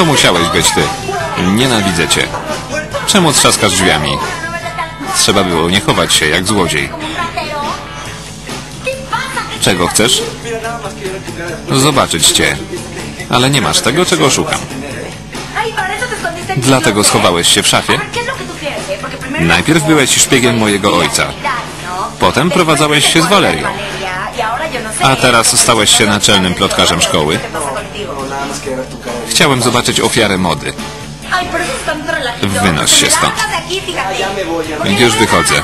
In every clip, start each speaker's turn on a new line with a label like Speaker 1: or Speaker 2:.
Speaker 1: To musiałeś być ty. Nienawidzę cię. Czemu trzaskasz drzwiami? Trzeba było nie chować się jak złodziej. Czego chcesz? Zobaczyć cię. Ale nie masz tego, czego szukam. Dlatego schowałeś się w szafie? Najpierw byłeś szpiegiem mojego ojca. Potem prowadzałeś się z Walerią. A teraz stałeś się naczelnym plotkarzem szkoły. Chciałem zobaczyć ofiarę mody.
Speaker 2: Wynoś się stąd.
Speaker 1: Już wychodzę.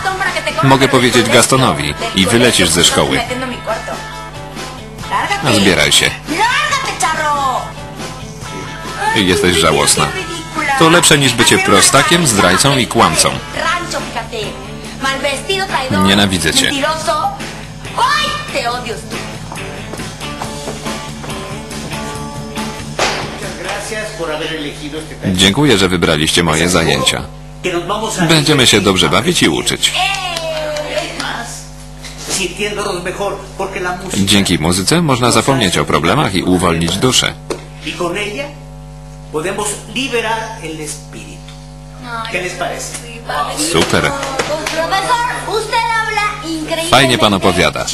Speaker 1: Mogę powiedzieć Gastonowi i wylecisz ze szkoły. Zbieraj się. Jesteś żałosna. To lepsze niż bycie prostakiem, zdrajcą i kłamcą. Nienawidzę cię. Dziękuję, że wybraliście moje zajęcia. Będziemy się dobrze bawić i uczyć. Dzięki muzyce można zapomnieć o problemach i uwolnić duszę.
Speaker 3: Y.
Speaker 1: Super. Fajnie pan opowiada.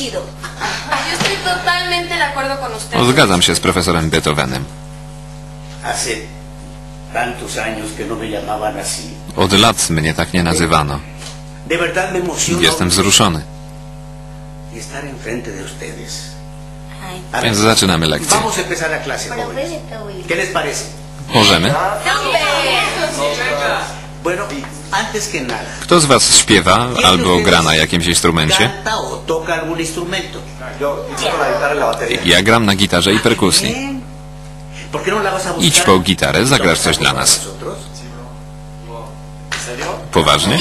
Speaker 1: Zgadzam się z profesorem Beethovenem.
Speaker 3: Hace tantos años que no me llamaban así.
Speaker 1: Od lat mnie tak nie nazywano.
Speaker 3: De verdad me emociona
Speaker 1: Jestem wzruszony.
Speaker 3: y
Speaker 1: Więc zaczynamy lekcję.
Speaker 3: vamos a empezar la clase, jóvenes.
Speaker 2: profesor.
Speaker 3: ¿Qué les parece?
Speaker 1: Możemy? Kto z was śpiewa albo gra na jakimś instrumencie? Ja gram na gitarze i perkusji. Idź po gitarę, zagrasz coś dla nas. Poważnie?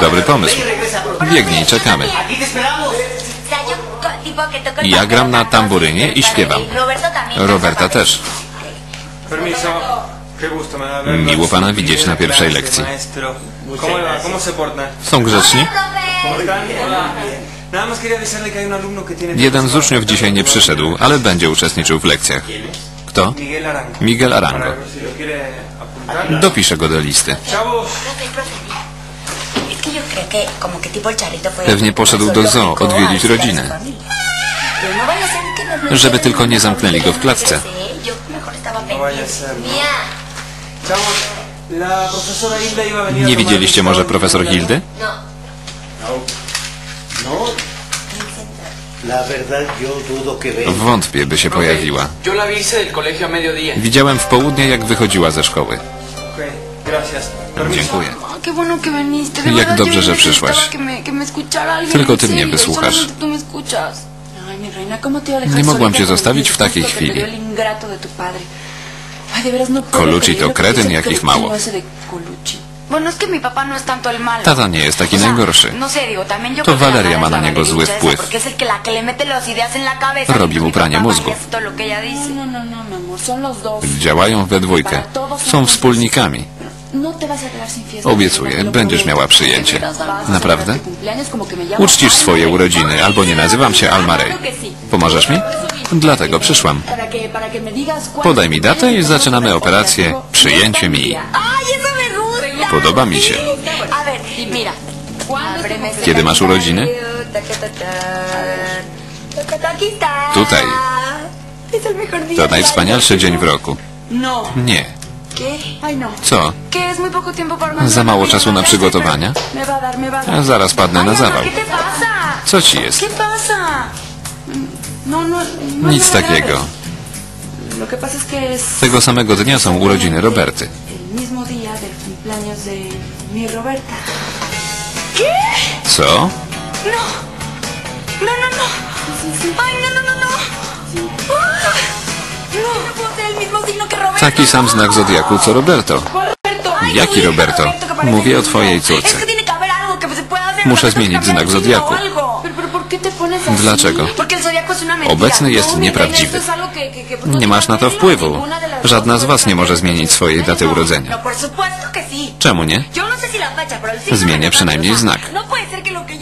Speaker 1: Dobry pomysł. Biegnij, czekamy. Ja gram na tamburynie i śpiewam. Roberta też. Miło pana widzieć na pierwszej lekcji. Są grzeczni? Jeden z uczniów dzisiaj nie przyszedł, ale będzie uczestniczył w lekcjach. Kto?
Speaker 4: Miguel Arango.
Speaker 1: Dopiszę go do listy. Pewnie poszedł do zoo odwiedzić rodzinę.
Speaker 2: No
Speaker 1: Żeby tylko nie zamknęli go w klatce.
Speaker 4: No. ¿no?
Speaker 1: Nie widzieliście
Speaker 4: el
Speaker 1: może profesor Hildy? Wątpię, by się pojawiła. Widziałem w południe, jak wychodziła ze szkoły. Dziękuję. Jak dobrze, że przyszłaś. Tylko
Speaker 5: en
Speaker 1: ty mnie wysłuchasz.
Speaker 5: solamente tú me escuchas. Ay, mi reina, ¿cómo te iba a dejar
Speaker 1: Nie mogłam cię zostawić
Speaker 5: el
Speaker 1: w takiej chwili. Colucci to kretyn, jakich mało.
Speaker 5: No.
Speaker 1: Tata nie jest taki najgorszy. To Valeria ma na niego zły wpływ. Robi mu pranie mózgu. Działają we dwójkę. Są wspólnikami. Obiecuję, będziesz miała przyjęcie. Naprawdę? Uczcisz swoje urodziny, albo nie nazywam się Almarej. Pomożesz mi? Dlatego przyszłam. Podaj mi datę i zaczynamy operację Przyjęcie mi. Podoba mi się. Kiedy masz urodziny? Tutaj. To najwspanialszy dzień w roku. Nie. Co?
Speaker 5: ¿Qué es muy poco tiempo para una
Speaker 1: Za mało czasu na przygotowania? Zaraz padnę na zawał. Co ci jest? Nic takiego. Tego samego dnia są urodziny Roberty.
Speaker 5: Cumpleaños de mi Roberta.
Speaker 1: Co?
Speaker 5: No, no, no, no. Ay, no, no, no, no. Ah, No, no puedo ser el mismo signo que Roberto.
Speaker 1: Taki sam znak zodiaku co Roberto.
Speaker 5: Roberto. Ay,
Speaker 1: Jaki
Speaker 5: tu hijo,
Speaker 1: Roberto?
Speaker 5: que parece
Speaker 1: Mówię o twojej córce. Muszę zmienić znak zodiaku.
Speaker 5: o algo. Pero, pero, ¿por qué?
Speaker 1: Dlaczego? Obecny jest
Speaker 5: No,
Speaker 1: nieprawdziwy.
Speaker 5: no
Speaker 1: Nie masz na to wpływu. Żadna z was nie może zmienić swojej daty
Speaker 5: No,
Speaker 1: urodzenia. Czemu nie?
Speaker 5: No
Speaker 1: Zmienię przynajmniej znak.
Speaker 5: No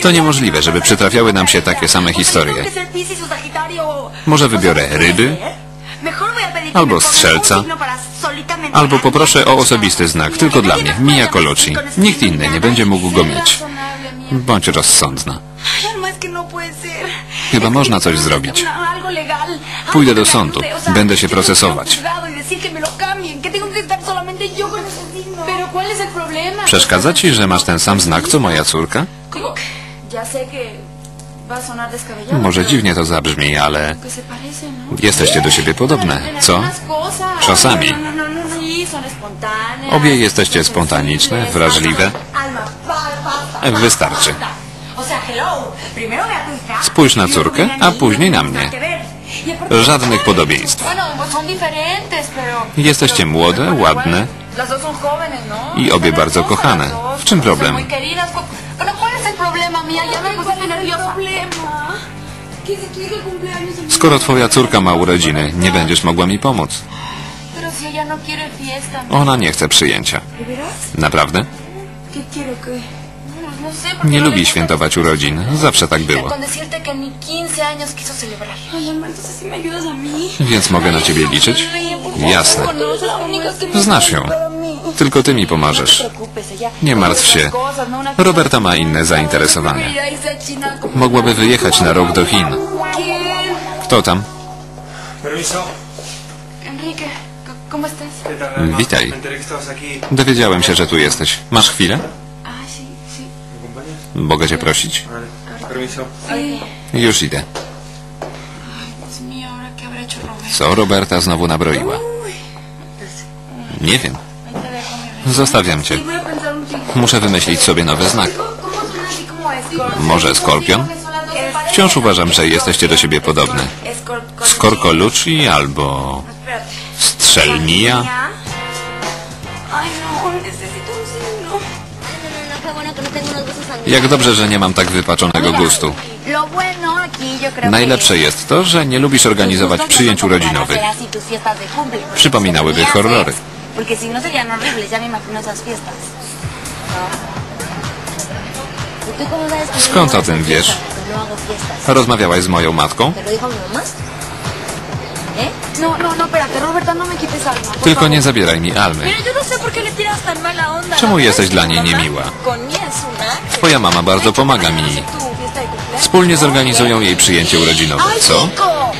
Speaker 1: To niemożliwe, żeby przytrafiały nam się takie same historie. Może wybiorę
Speaker 5: ¿qué
Speaker 1: ryby? Albo strzelca, albo poproszę o osobisty znak, tylko dla mnie, Mia Colucci. Nikt inny nie będzie mógł go mieć. Bądź rozsądna.
Speaker 5: No.
Speaker 1: Chyba można coś zrobić. Pójdę do sądu. Będę się procesować. Przeszkadza ci, że masz ten sam znak co moja córka? Może dziwnie to zabrzmi, ale
Speaker 5: ¿no?
Speaker 1: jesteście do siebie podobne, co? Czasami.
Speaker 5: No, no.
Speaker 1: Obie jesteście spontaniczne, wrażliwe. Wystarczy. Spójrz na córkę, a później na mnie.
Speaker 5: Y
Speaker 1: Żadnych podobieństw. Jesteście młode, ładne
Speaker 5: ¿no?
Speaker 1: i obie bardzo kochane. W czym problem? Skoro twoja córka ma urodziny, nie będziesz mogła mi pomóc.
Speaker 5: No ¿no?
Speaker 1: Ona nie chce przyjęcia. Naprawdę? Nie lubi świętować urodzin. Zawsze tak było.
Speaker 5: Con decirte que ni 15 años quiso celebrar. Ay, Alma, entonces si me ayudas a mí.
Speaker 1: Więc mogę na ciebie liczyć? Jasne. Znasz ją. Tylko ty mi pomożesz. Nie martw się. Roberta ma inne zainteresowania. Mogłaby wyjechać na rok do Chin. Kto tam? Witaj. Dowiedziałem się, że tu jesteś. Masz chwilę?
Speaker 5: Ah.
Speaker 1: Mogę cię prosić? Już idę. Co Roberta znowu nabroiła? Nie wiem. Zostawiam cię. Muszę wymyślić sobie nowy znak. Może skorpion? Wciąż uważam, że jesteście do siebie podobne. Skorkolucci albo strzelmija. Jak dobrze, że nie mam tak wypaczonego gustu. Najlepsze jest to, że nie lubisz organizować przyjęć urodzinowych. Przypominałyby horrory.
Speaker 2: no.
Speaker 6: ¿Y
Speaker 1: Skąd o tym wiesz? Rozmawiałaś z moją matką?
Speaker 6: ¿Eh?
Speaker 5: No, no,
Speaker 1: Tylko nie zabieraj mi Almy. Czemu jesteś dla niej niemiła? Twoja mama bardzo pomaga mi. Wspólnie zorganizują jej przyjęcie urodzinowe.
Speaker 5: ¡Ay,
Speaker 1: Co?
Speaker 5: ¿no?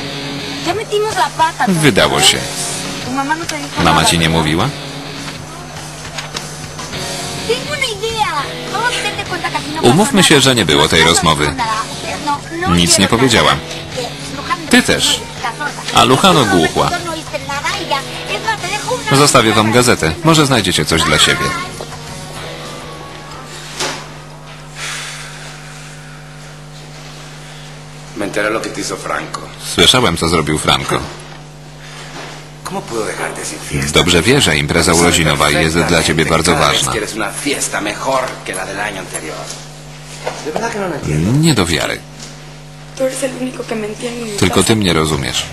Speaker 1: Wydało się.
Speaker 5: No
Speaker 1: Mama ci nie mówiła?
Speaker 6: No
Speaker 1: Umówmy się, że nie było tej
Speaker 6: No, no,
Speaker 1: rozmowy.
Speaker 6: no, no, no
Speaker 1: Nic nie powiedziałam. Ty
Speaker 6: no
Speaker 1: też. A Lujano głuchła.
Speaker 6: No y.
Speaker 1: Zostawię wam gazetę. Może znajdziecie coś dla siebie. Słyszałem, co zrobił Franco. Dobrze wie, że impreza urodzinowa jest dla ciebie bardzo ważna.
Speaker 7: No.
Speaker 1: Nie do wiary. Tylko ty mnie rozumiesz.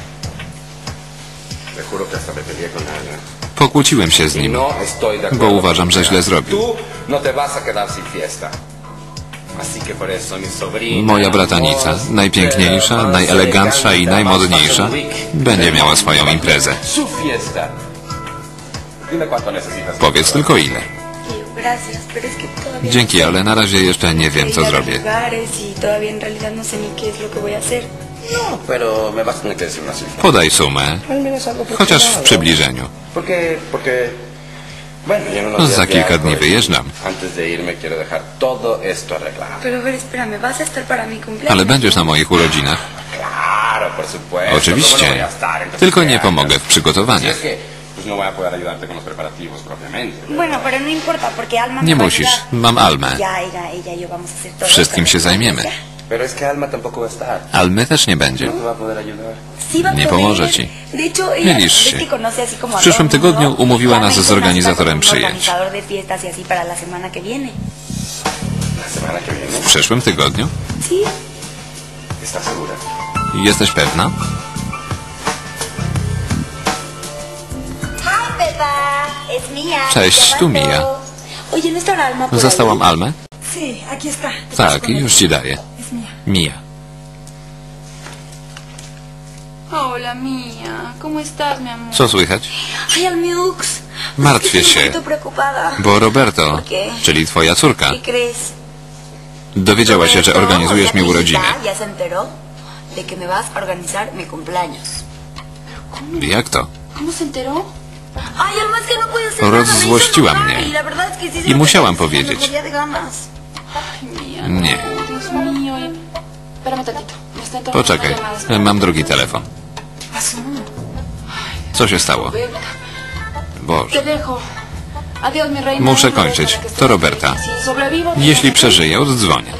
Speaker 1: Pokłóciłem się z
Speaker 7: Y
Speaker 1: nim,
Speaker 7: no
Speaker 1: bo uważam, że źle zrobił. Moja bratanica, najpiękniejsza, najelegantsza i najmodniejsza, będzie miała swoją imprezę. Powiedz tylko ile. Dzięki, ale na razie jeszcze nie wiem, co zrobię. Podaj sumę, chociaż w przybliżeniu. Za kilka dni wyjeżdżam. Ale będziesz na moich urodzinach.
Speaker 7: Claro, por supuesto. ¿Cómo no
Speaker 1: Oczywiście. Tylko
Speaker 7: ¿qué
Speaker 1: nie pomogę w przygotowaniach.
Speaker 7: no
Speaker 2: no
Speaker 1: Nie musisz, mam Almę. Wszystkim się zajmiemy. Almy też nie będzie.
Speaker 7: No a
Speaker 1: Nie pomoże ci. Mylisz się.
Speaker 2: como a
Speaker 1: W przyszłym tygodniu umówiła nas z organizatorem przyjęć.
Speaker 2: y.
Speaker 1: W przyszłym tygodniu? Jesteś pewna? Cześć, tu Mia.
Speaker 5: ¿no
Speaker 1: Zastałam? Almę? Tak, już ci daję. Mija.
Speaker 5: Hola, mía. ¿Cómo estás, mi amor?
Speaker 1: Co słychać?
Speaker 2: Ay, Almiux.
Speaker 1: Martwię się, bo Roberto, czyli twoja córka, dowiedziała się, że organizujesz mi urodziny.
Speaker 2: cumpleaños.
Speaker 1: Jak to?
Speaker 2: No
Speaker 1: Rozzłościła mnie.
Speaker 2: y
Speaker 1: I musiałam powiedzieć.
Speaker 5: mía.
Speaker 1: Nie. Poczekaj, mam drugi telefon. Co się stało? Boże. Muszę kończyć. To Roberta. Jeśli przeżyję, oddzwonię.